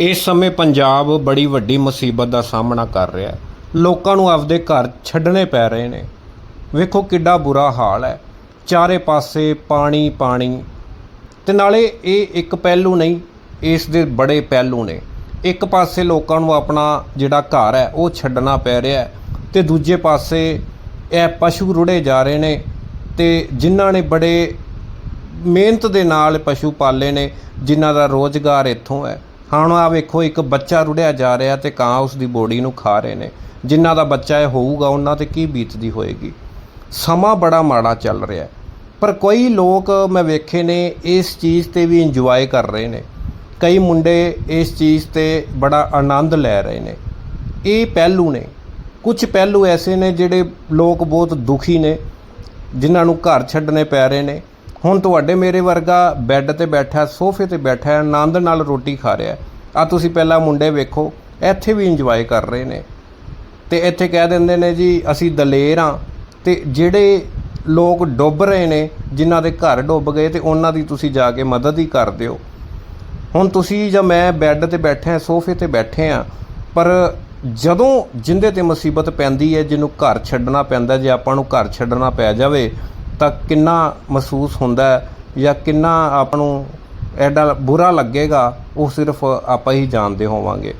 ਇਸ ਸਮੇਂ ਪੰਜਾਬ ਬੜੀ ਵੱਡੀ ਮੁਸੀਬਤ ਦਾ ਸਾਹਮਣਾ ਕਰ ਰਿਹਾ ਲੋਕਾਂ ਨੂੰ ਆਪਦੇ ਘਰ ਛੱਡਣੇ ਪੈ ਰਹੇ ਨੇ। ਵੇਖੋ ਕਿੱਡਾ ਬੁਰਾ ਹਾਲ ਹੈ। ਚਾਰੇ ਪਾਸੇ ਪਾਣੀ ਪਾਣੀ। ਤੇ ਨਾਲੇ ਇਹ ਇੱਕ ਪਹਿਲੂ ਨਹੀਂ, ਇਸ ਦੇ ਬੜੇ ਪਹਿਲੂ ਨੇ। ਇੱਕ ਪਾਸੇ ਲੋਕਾਂ ਨੂੰ ਆਪਣਾ ਜਿਹੜਾ ਘਰ ਹੈ, ਉਹ ਛੱਡਣਾ ਪੈ ਰਿਹਾ ਹੈ। ਤੇ ਦੂਜੇ ਪਾਸੇ ਇਹ ਪਸ਼ੂ ਰੁੜੇ ਜਾ ਰਹੇ ਨੇ। ਤੇ ਜਿਨ੍ਹਾਂ ਨੇ ਬੜੇ ਮਿਹਨਤ ਦੇ ਨਾਲ ਪਸ਼ੂ ਪਾਲੇ ਨੇ, ਜਿਨ੍ਹਾਂ ਦਾ ਰੋਜ਼ਗਾਰ ਇੱਥੋਂ ਹੈ। ਹੁਣ ਆ ਵੇਖੋ, ਇੱਕ ਬੱਚਾ ਰੁੜਿਆ ਜਾ ਰਿਹਾ ਤੇ ਕਾਂ ਉਸ ਦੀ ਬੋਡੀ ਨੂੰ ਖਾ ਰਹੇ ਨੇ। ਜਿਨ੍ਹਾਂ ਦਾ ਬੱਚਾ ਇਹ ਹੋਊਗਾ, ਉਹਨਾਂ ਤੇ ਕੀ ਬੀਤਦੀ ਹੋਏਗੀ? ਸਮਾਂ ਬੜਾ ਮਾੜਾ ਚੱਲ ਰਿਹਾ ਪਰ ਕੋਈ ਲੋਕ ਮੈਂ ਵੇਖੇ ਨੇ, ਇਸ ਚੀਜ਼ ਤੇ ਵੀ ਇੰਜੋਏ ਕਰ ਰਹੇ ਨੇ। ਕਈ ਮੁੰਡੇ ਇਸ ਚੀਜ਼ ਤੇ ਬੜਾ ਆਨੰਦ ਲੈ ਰਹੇ ਨੇ। ਇਹ ਪਹਿਲੂ ਨੇ। ਕੁਝ ਪਹਿਲੂ ਐਸੇ ਨੇ ਜਿਹੜੇ ਲੋਕ ਬਹੁਤ ਦੁਖੀ ਨੇ, ਜਿਨ੍ਹਾਂ ਨੂੰ ਘਰ ਛੱਡਣੇ ਪੈ ਰਹੇ ਨੇ। ਹੁਣ ਤੁਹਾਡੇ ਮੇਰੇ ਵਰਗਾ ਬੈੱਡ ਤੇ ਬੈਠਾ, ਸੋਫੇ ਤੇ ਬੈਠਾ, ਆਨੰਦ ਨਾਲ ਰੋਟੀ ਖਾ ਰਿਹਾ। ਆ ਤੁਸੀਂ ਪਹਿਲਾਂ ਮੁੰਡੇ ਵੇਖੋ, ਇੱਥੇ ਵੀ ਇੰਜੋਏ ਕਰ ਰਹੇ ਨੇ। ਤੇ ਇੱਥੇ ਕਹਿ ਦਿੰਦੇ ਨੇ ਜੀ, ਅਸੀਂ ਦਲੇਰ ਆ। ਤੇ ਜਿਹੜੇ ਲੋਕ ਡੁੱਬ ਰਹੇ ਨੇ, ਜਿਨ੍ਹਾਂ ਦੇ ਘਰ ਡੁੱਬ ਗਏ, ਤੇ ਉਹਨਾਂ ਦੀ ਤੁਸੀਂ ਜਾ ਕੇ ਮਦਦ ਹੀ ਕਰ ਦਿਓ। ਹੁਣ ਤੁਸੀਂ ਜਾਂ ਮੈਂ ਬੈੱਡ ਤੇ ਬੈਠੇ ਆ, ਸੋਫੇ ਤੇ ਬੈਠੇ ਆ, ਪਰ ਜਦੋਂ ਜਿੰਦੇ ਤੇ ਮੁਸੀਬਤ ਪੈਂਦੀ ਹੈ ਜਿਹਨੂੰ ਘਰ ਛੱਡਣਾ ਪੈਂਦਾ, ਜੇ ਆਪਾਂ ਨੂੰ ਘਰ ਛੱਡਣਾ ਪੈ ਜਾਵੇ ਤਾਂ ਕਿੰਨਾ ਮਹਿਸੂਸ ਹੁੰਦਾ ਜਾਂ ਕਿੰਨਾ ਆਪ ਨੂੰ ਐਡਾ ਬੁਰਾ ਲੱਗੇਗਾ, ਉਹ ਸਿਰਫ ਆਪਾਂ ਹੀ ਜਾਣਦੇ ਹੋਵਾਂਗੇ।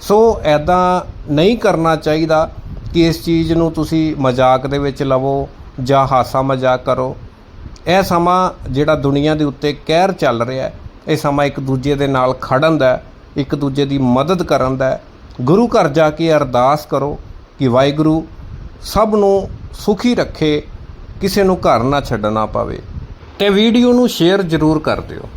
ਸੋ ਐਦਾਂ ਨਹੀਂ ਕਰਨਾ ਚਾਹੀਦਾ ਕਿ ਇਸ ਚੀਜ਼ ਨੂੰ ਤੁਸੀਂ ਮਜ਼ਾਕ ਦੇ ਵਿੱਚ ਲਵੋ ਜਾਂ ਹਾਸਾ ਮਜ਼ਾਕ ਕਰੋ। ਇਹ ਸਮਾਂ ਜਿਹੜਾ ਦੁਨੀਆ ਦੇ ਉੱਤੇ ਕਹਿਰ ਚੱਲ ਰਿਹਾ ਹੈ, ਇਹ ਸਮਾਂ ਇੱਕ ਦੂਜੇ ਦੇ ਨਾਲ ਖੜਨ ਦਾ ਇੱਕ ਦੂਜੇ ਦੀ ਮਦਦ ਕਰਨ ਦਾ ਗੁਰੂ ਘਰ ਜਾ ਕੇ ਅਰਦਾਸ ਕਰੋ ਕਿ ਵਾਹਿਗੁਰੂ ਸਭ ਨੂੰ ਸੁਖੀ ਰੱਖੇ ਕਿਸੇ ਨੂੰ ਘਰ ਨਾ ਛੱਡਣਾ ਪਵੇ ਤੇ ਵੀਡੀਓ ਨੂੰ ਸ਼ੇਅਰ ਜ਼ਰੂਰ ਕਰ ਦਿਓ।